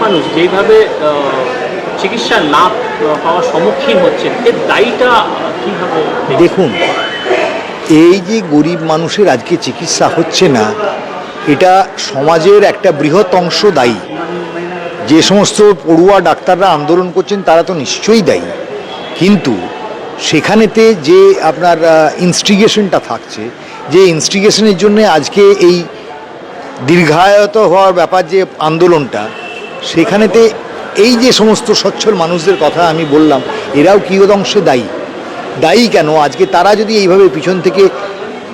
মানুষ যেইভাবে আহ, চিকিৎসা না পাওয়ার সম্মুখীন হচ্ছেন এর দায়ীটা কীভাবে দেখুন এই যে গরিব মানুষের আজকে চিকিৎসা হচ্ছে না এটা সমাজের একটা বৃহৎ অংশ দায়ী। যে সমস্ত পড়ুয়া ডাক্তাররা আন্দোলন করছেন তারা তো নিশ্চয়ই দায়ী। কিন্তু সেখানেতে যে আপনার ইনস্টিগেশনটা থাকছে যে ইনস্টিগেশনের জন্য আজকে এই দীর্ঘায়ত হওয়ার ব্যাপার যে আন্দোলনটা সেখানেতে এই যে সমস্ত সচ্ছল মানুষদের কথা আমি বললাম, এরাও কিয়দংশে দায়ী। দায়ী কেন? আজকে তারা যদি এইভাবে পিছন থেকে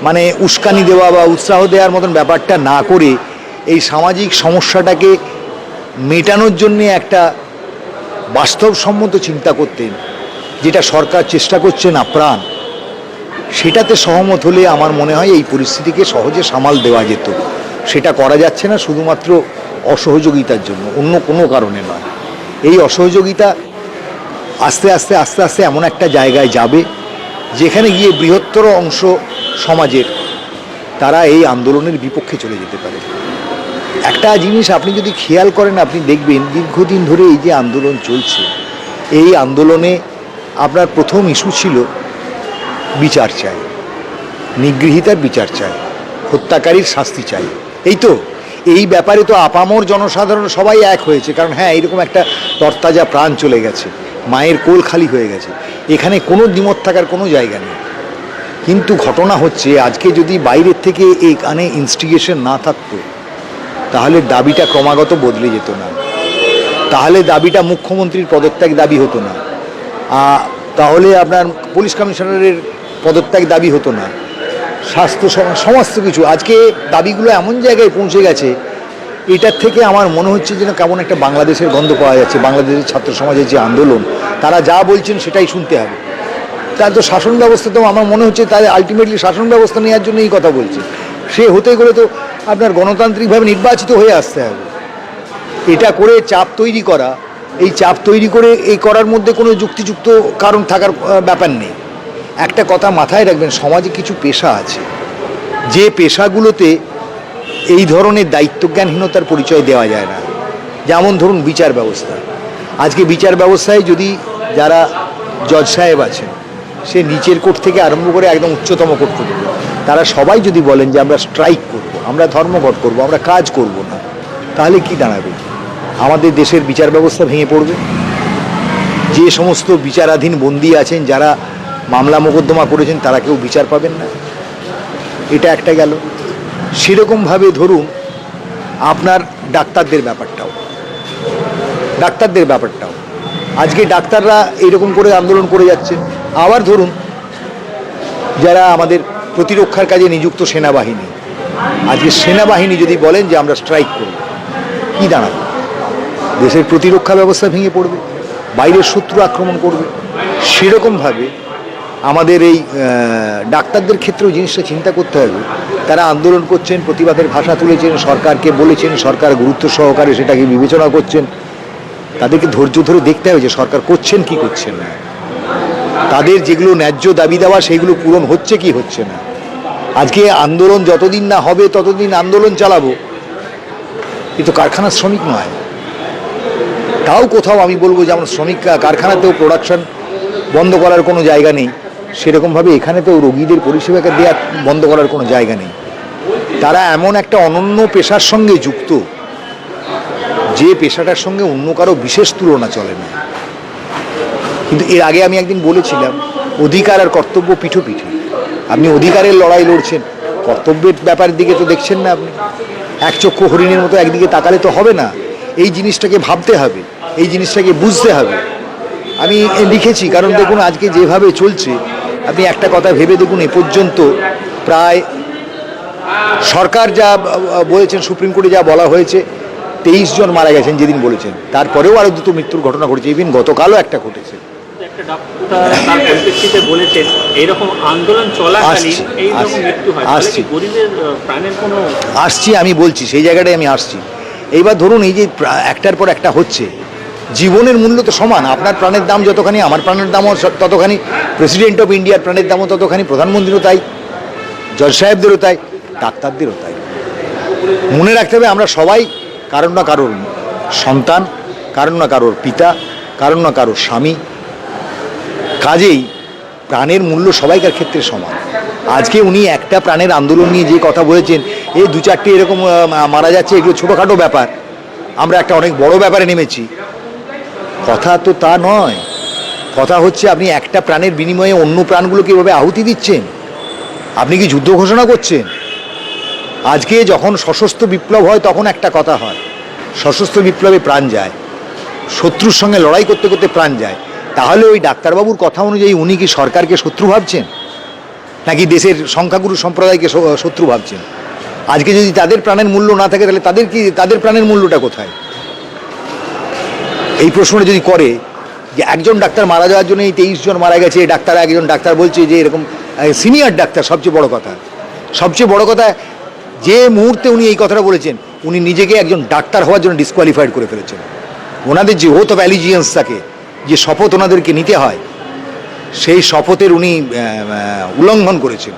মানে উস্কানি দেওয়া বা উৎসাহ দেওয়ার মতন ব্যাপারটা না করে, এই সামাজিক সমস্যাটাকে মেটানোর জন্যে একটা বাস্তবসম্মত চিন্তা করতেন, যেটা সরকার চেষ্টা করছে না প্রাণ, সেটাতে সহমত হলে আমার মনে হয় এই পরিস্থিতিকে সহজে সামাল দেওয়া যেত। সেটা করা যাচ্ছে না, শুধুমাত্র অসহযোগিতার জন্য, অন্য কোনো কারণে নয়। এই অসহযোগিতা আস্তে আস্তে আস্তে আস্তে এমন একটা জায়গায় যাবে, যেখানে গিয়ে বৃহত্তর অংশ সমাজের তারা এই আন্দোলনের বিপক্ষে চলে যেতে পারে। একটা জিনিস আপনি যদি খেয়াল করেন, আপনি দেখবেন দীর্ঘদিন ধরে এই যে আন্দোলন চলছে, এই আন্দোলনে আপনার প্রথম ইস্যু ছিল বিচার চাই, নিগৃহীতার বিচার চাই, হত্যাকারীর শাস্তি চাই। এই তো এই ব্যাপারে তো আপামর জনসাধারণ সবাই এক হয়েছে, কারণ হ্যাঁ এরকম একটা তরতাজা প্রাণ চলে গেছে, মায়ের কোল খালি হয়ে গেছে, এখানে কোনো দ্বিমত থাকার কোনো জায়গা নেই। কিন্তু ঘটনা হচ্ছে, আজকে যদি বাইরের থেকে এখানে ইনস্টিগেশন না থাকতো, তাহলে দাবিটা ক্রমাগত বদলে যেত না। তাহলে দাবিটা মুখ্যমন্ত্রীর পদত্যাগ দাবি হতো না। তাহলে আপনার পুলিশ কমিশনারের পদত্যাগ দাবি হতো না। স্বাস্থ্য সমস্ত কিছু। আজকে দাবিগুলো এমন জায়গায় পৌঁছে গেছে, এটার থেকে আমার মনে হচ্ছে যেন কেমন একটা বাংলাদেশের গন্ধ পাওয়া যাচ্ছে, বাংলাদেশের ছাত্র সমাজের যে আন্দোলন। তারা যা বলছেন সেটাই শুনতে হবে। তার তো শাসন ব্যবস্থা তো আমার মনে হচ্ছে তাদের আলটিমেটলি শাসন ব্যবস্থা নেওয়ার জন্য এই কথা বলছে। সে হতে গেলে তো আপনার গণতান্ত্রিকভাবে নির্বাচিত হয়ে আসতে হবে। এটা করে চাপ তৈরি করা, এই চাপ তৈরি করে এই করার মধ্যে কোনো যুক্তিযুক্ত কারণ থাকার ব্যাপার নেই। একটা কথা মাথায় রাখবেন, সমাজে কিছু পেশা আছে। যে পেশাগুলোতে এই ধরনের দায়িত্বজ্ঞানহীনতার পরিচয় দেওয়া যায় না। যেমন ধরুন বিচার ব্যবস্থা। আজকে বিচার ব্যবস্থায় যদি যারা জজ সাহেব আছেন, সে নিচের কোর্ট থেকে আরম্ভ করে একদম উচ্চতম কোর্ট পর্যন্ত, তারা সবাই যদি বলেন যে আমরা স্ট্রাইক করব, আমরা ধর্মঘট করব, আমরা কাজ করব না, তাহলে কি দাঁড়াবে? আমাদের দেশের বিচার ব্যবস্থা ভেঙে পড়বে। যে সমস্ত বিচারাধীন বন্দী আছেন, যারা মামলা মোকদ্দমা করেছেন, তারা কেউ বিচার পাবেন না। এটা একটা গেল। সেরকমভাবে ধরুন, আপনার ডাক্তারদের ব্যাপারটাও। ডাক্তারদের ব্যাপারটাও। আজকে ডাক্তাররা এরকম করে আন্দোলন করে যাচ্ছে। আবার ধরুন, যারা আমাদের প্রতিরক্ষার কাজে নিযুক্ত সেনাবাহিনী। আজকে সেনাবাহিনী যদি বলেন যে আমরা স্ট্রাইক করব, কী দাঁড়াবে? দেশের প্রতিরক্ষা ব্যবস্থা ভেঙে পড়বে, বাইরের শত্রু আক্রমণ করবে। সেরকমভাবে আমাদের এই ডাক্তারদের ক্ষেত্রেও জিনিসটা চিন্তা করতে হবে, তারা আন্দোলন করছেন, প্রতিবাদের ভাষা তুলেছেন, সরকারকে বলেছেন, সরকার গুরুত্ব সহকারে সেটাকে বিবেচনা করছেন। তাদেরকে ধৈর্য ধরে দেখতে হবে যে সরকার করছেন কি করছেন না। তাদের যেগুলো ন্যায্য দাবি দেওয়া, সেগুলো পূরণ হচ্ছে কি হচ্ছে না। আজকে আন্দোলন যতদিন না হবে, ততদিন আন্দোলন চালাবো। কিন্তু কারখানার শ্রমিক নয়। তাও কোথাও আমি বলব যেমন শ্রমিক, কারখানাতেও প্রোডাকশন বন্ধ করার কোনো জায়গা নেই। সেরকমভাবে এখানে তো রোগীদের পরিষেবাকে দেওয়া বন্ধ করার কোনো জায়গা নেই। তারা এমন একটা অনন্য পেশার সঙ্গে যুক্ত, যে পেশাটার সঙ্গে অন্য কারও বিশেষ তুলনা চলে না। কিন্তু এর আগে আমি একদিন বলেছিলাম, অধিকার আর কর্তব্য পিঠো পিঠে আপনি অধিকারের লড়াই লড়ছেন, কর্তব্যের ব্যাপারের দিকে তো দেখছেন না আপনি। এক চক্ষু হরিণের মতো একদিকে তাকালে তো হবে না। এই জিনিসটাকে ভাবতে হবে, এই জিনিসটাকে বুঝতে হবে। আমি লিখেছি, কারণ দেখুন আজকে যেভাবে চলছে আপনি একটা কথা ভেবে দেখুন এ পর্যন্ত প্রায় সরকার যা বলেছেন সুপ্রিম কোর্টে যা বলা হয়েছে তেইশ জন মারা গেছেন যেদিন বলেছেন। তারপরেও আরও দুটো মৃত্যুর ঘটনা ঘটেছে। ইভিন গতকালও একটা ঘটেছে। আসছি আমি বলছি সেই জায়গাটায় আমি আসছি। এইবার ধরুন এই যে একটার পর একটা হচ্ছে জীবনের মূল্য তো সমান। আপনার প্রাণের দাম যতখানি, আমার প্রাণের দামও ততখানি প্রেসিডেন্ট অফ ইন্ডিয়ার প্রাণের দামও ততখানি, প্রধানমন্ত্রীরও তাই জজ সাহেবদেরও তাই, ডাক্তারদেরও তাই। মনে রাখতে হবে আমরা সবাই কারণ না কারোর সন্তান কারণ না কারোর পিতা কারণ না কারোর স্বামী। কাজেই প্রাণের মূল্য সবাইকার ক্ষেত্রে সমান। আজকে উনি একটা প্রাণের আন্দোলন নিয়ে যে কথা বলেছেন, এই দু চারটে এরকম মারা যাচ্ছে, এগুলো ছোটোখাটো ব্যাপার। আমরা একটা অনেক বড় ব্যাপারে নেমেছি। কথা তো তা নয়। কথা হচ্ছে আপনি একটা প্রাণের বিনিময়ে অন্য প্রাণগুলোকে এভাবে আহুতি দিচ্ছেন। আপনি কি যুদ্ধ ঘোষণা করছেন? আজকে যখন সশস্ত্র বিপ্লব হয়, তখন একটা কথা হয়। সশস্ত্র বিপ্লবে প্রাণ যায়। শত্রুর সঙ্গে লড়াই করতে করতে প্রাণ যায়। তাহলে ওই ডাক্তারবাবুর কথা অনুযায়ী উনি কি সরকারকে শত্রু ভাবছেন? নাকি দেশের সংখ্যাগুরু সম্প্রদায়কে শত্রু ভাবছেন? আজকে যদি তাদের প্রাণের মূল্য না থাকে, তাহলে তাদের কি, তাদের প্রাণের মূল্যটা কোথায়? এই প্রশ্নটা যদি করে যে একজন ডাক্তার মারা যাওয়ার জন্য এই তেইশ জন মারা গেছে এই ডাক্তার একজন ডাক্তার বলছে যে এরকম সিনিয়র ডাক্তার সবচেয়ে বড় কথা। সবচেয়ে বড় কথা, যে মুহূর্তে উনি এই কথাটা বলেছেন, উনি নিজেকে একজন ডাক্তার হওয়ার জন্য ডিসকোয়ালিফাইড করে ফেলেছেন। ওনাদের যে ওথ অফ অ্যালিজিয়েন্স থাকে, যে শপথ ওনাদেরকে নিতে হয়, সেই শপথের উনি উল্লঙ্ঘন করেছেন।